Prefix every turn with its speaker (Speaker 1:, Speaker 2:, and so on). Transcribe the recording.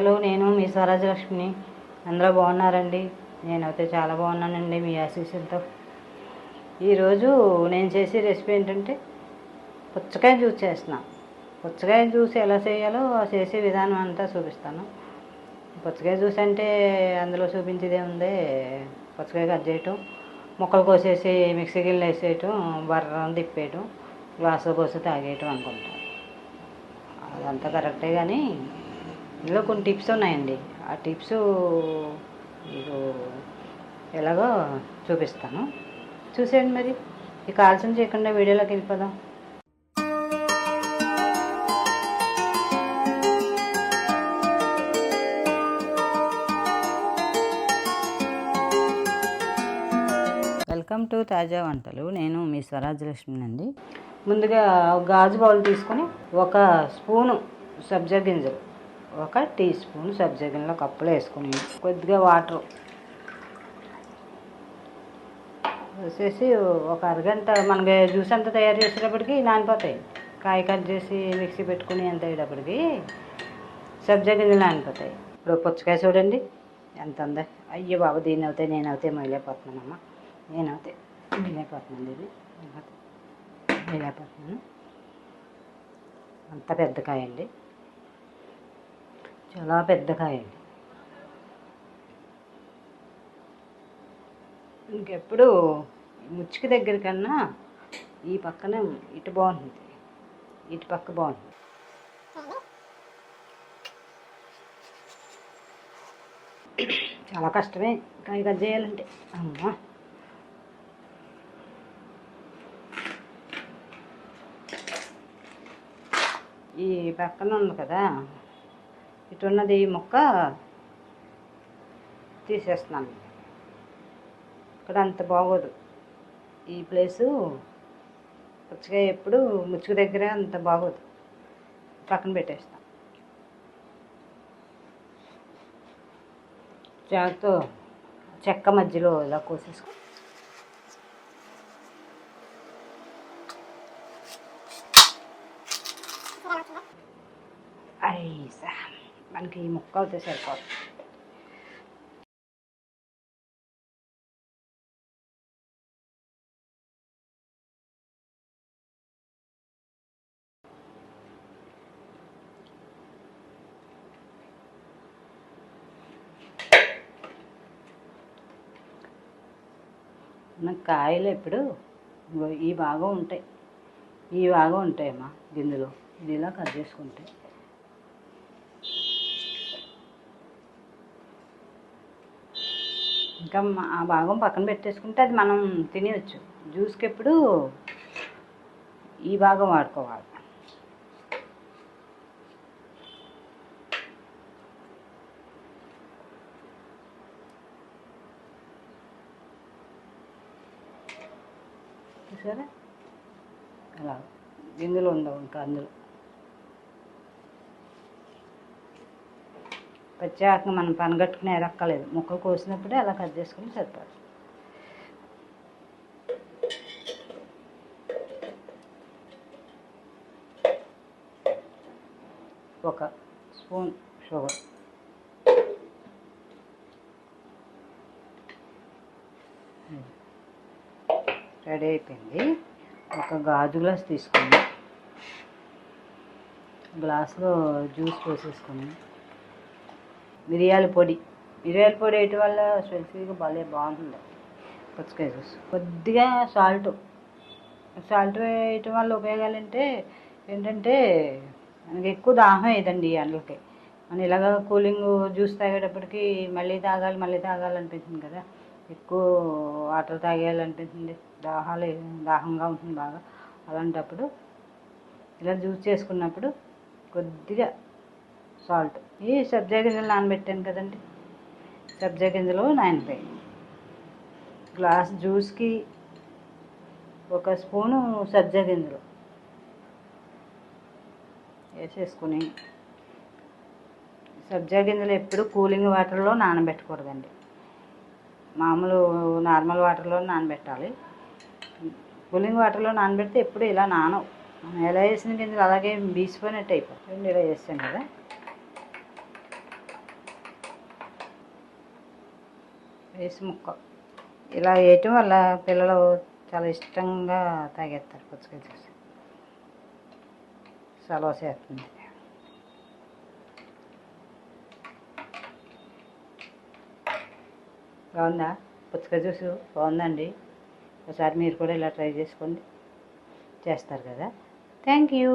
Speaker 1: Hello నేను మీ స్వరాజలక్ష్మిని. అందరూ బాగున్నారండి? నేనైతే చాలా బాగున్నానండి మీ ఆశీస్సులతో. ఈరోజు నేను చేసే రెసిపీ ఏంటంటే పుచ్చకాయ జ్యూస్ చేస్తున్నా. పుచ్చకాయ జ్యూస్ ఎలా చేయాలో చేసే విధానం అంతా చూపిస్తాను. పుచ్చకాయ జ్యూస్ అంటే అందులో చూపించేదే ఉంది పుచ్చకాయ కట్ చేయటం ముక్కలు కోసేసి మిక్సీ గిన్నె వేసేయటం బర్రం తిప్పేయటం గ్లాసులో పోసి తాగేయటం అనుకుంటాను అదంతా కరెక్టే కానీ ఇందులో కొన్ని టిప్స్ ఉన్నాయండి. ఆ టిప్స్ మీకు ఎలాగో చూపిస్తాను. చూసేయండి మరి. ఇక ఆలస్యం చేయకుండా వీడియోలోకి వెళ్ళిపోదాం. వెల్కమ్ టు తాజా వంటలు. నేను మీ స్వరాజ్యలక్ష్మి అండి ముందుగా గాజు బౌల్ తీసుకొని ఒక స్పూను సబ్జా గింజలు ఒక టీ స్పూన్ సబ్జా కప్పులు కప్పులో కొద్దిగా వాటర్ వేసేసి ఒక అరగంట మనకి జ్యూస్ అంతా తయారు చేసేటప్పటికి నానిపోతాయి. కాయ కట్ చేసి మిక్సీ పెట్టుకుని ఎంత అయ్యేటప్పటికి సబ్జా గింజలు నానిపోతాయి. ఇప్పుడు పుచ్చకాయ చూడండి. ఎంత ఉందో? అయ్యో బాబు దీని అవుతాయి నేను అవుతాయి మొయలేకపోతున్నానమ్మా నేను అవుతాయి మొయలేకపోతున్నాను ఇది మొయలేకపోతున్నాను అంత పెద్ద కాయ అండి. చాలా పెద్ద కాయ అండి ఇంకెప్పుడు ముచ్చుకి దగ్గర కన్నా ఈ పక్కన ఇటు బాగుంటుంది. ఇటు పక్క బాగుంటుంది. చాలా కష్టమే కాయ కట్ చేయాలంటే. అమ్మా. ఈ పక్కన ఉంది కదా. ఇటు ఉన్నది ఈ మొక్క తీసేస్తున్నాను. ఇక్కడ అంత బాగోదు. ఈ ప్లేసు పుచ్చకాయ ఎప్పుడు ముచ్చుకు దగ్గర అంత బాగోదు. పక్కన పెట్టేస్తాం. జాగ్రత్త చెక్క మధ్యలో ఇలా కోసేసుకో. ఐసా మనకి ఈ ముక్క అయితే సరిపోదు. మనకు కాయలు ఎప్పుడు ఈ భాగం ఉంటాయి. ఈ భాగం ఉంటాయమ్మా గింజలు. ఇది ఇలా కట్ చేసుకుంటాయి ఇంకా ఆ భాగం పక్కన పెట్టేసుకుంటే అది మనం తినేయచ్చు. జ్యూస్కి ఎప్పుడు ఈ భాగం వాడుకోవాలి. చూసారా? అలా గింజలు ఉండవు ఇంకా అందులో. ప్రత్యేకంగా మనం పనగట్టుకుని ఎరక్కలేదు ముక్కలు కోసినప్పుడే అలా కట్ చేసుకుని సరిపోదు. ఒక స్పూన్ షుగర్. రెడీ అయిపోయింది. ఒక గాజు గ్లాస్ తీసుకుని గ్లాస్లో జ్యూస్ పోసేసుకుని మిరియాల పొడి. మిరియాల పొడి వేయటం వల్ల స్పెసిఫిక్గా భలే బాగుంటుంది. పుచ్చకాయ జ్యూస్ కొద్దిగా సాల్ట్. సాల్ట్ వేయటం వల్ల ఉపయోగాలు అంటే ఏంటంటే మనకి ఎక్కువ దాహం ఈ ఎండలకి. మనం ఇలాగ కూలింగ్ జ్యూస్ తాగేటప్పటికి మళ్ళీ తాగాలి మళ్ళీ తాగాలనిపిస్తుంది కదా. ఎక్కువ వాటర్ తాగేయాలనిపిస్తుంది దాహాలు దాహంగా ఉంటుంది బాగా. అలాంటప్పుడు ఇలా జ్యూస్ చేసుకున్నప్పుడు కొద్దిగా సాల్ట్. ఈ సబ్జా గింజలు నానబెట్టాను కదండి? సబ్జా గింజలు నానిపోయి గ్లాస్ జ్యూస్కి ఒక స్పూను సబ్జా గింజలు వేసేసుకుని సబ్జా గింజలు ఎప్పుడు కూలింగ్ వాటర్లో నానబెట్టకూడదండి. మామూలు నార్మల్ వాటర్లో నానబెట్టాలి. కూలింగ్ వాటర్లో నానబెడితే ఎప్పుడు ఇలా నానవు. మనం ఎలా వేసిన గింజలు అలాగే బీసిపోయినట్టు అయిపోతుంది ఇలా వేస్తాం కదా. వేసి ముక్క ఇలా వేయటం వల్ల పిల్లలు చాలా ఇష్టంగా తాగేస్తారు పుచ్చకాయ జ్యూస్ సలవ చేస్తుంది. బాగుందా? పుచ్చకాయ జ్యూస్ బాగుందండి. ఒకసారి మీరు కూడా ఇలా ట్రై చేసుకోండి. చేస్తారు కదా? Thank you.